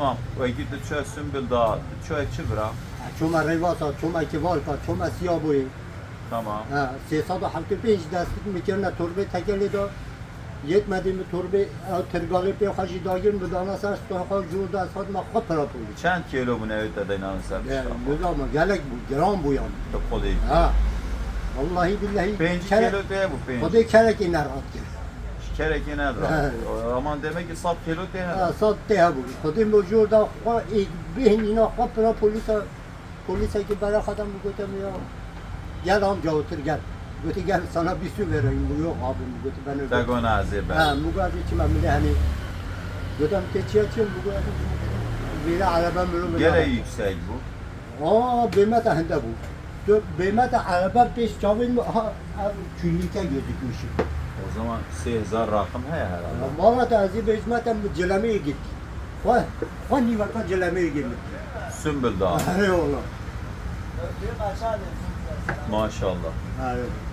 Tamam. O iki de çöy sümbül daha. Çöy çivra. چوما ریواسا چوما کیوالکا چوما سیابوی Tamam. 375 دستک میکنه تربه تکلی دا yetmedi mi torbe tırgalı bir hacı dagir mi dana sar stoha jurda sad ma khat para puli. Çend kilo bu nevde de inanırsan. Yani bu ama gelek bu gram bu yani. Çok kolay. Ha. Vallahi billahi Penci kere kilo değil bu penci. o da kerek iner at gir. Kerek nedir? Evet. Aman demek ki sat kilo değil. Ha sad te ha bu. Kodim bu jurda kha behin ina kha para polisa polisa ki bara khadam bu götüm ya. Gel amca otur gel. Götü gel sana bir su vereyim. Bu yok abim bu götü ben öyle. Dagon azı Ha, ben. mugazi çima mili hani Gödem keçiye çim mugazi Biri araba mülü Gene yüksek bu. Aa beymet ahinde bu Dö- Beymet araba beş çavil mi? Ha, ha, küllüke gözükmüş. O zaman 8000 rakım he herhalde. Valla da azi beyzmetem celemeye gitti. Vay, vay ni vaka celemeye gitti. Sümbül daha. Hay Allah. Maşallah. Hay Allah.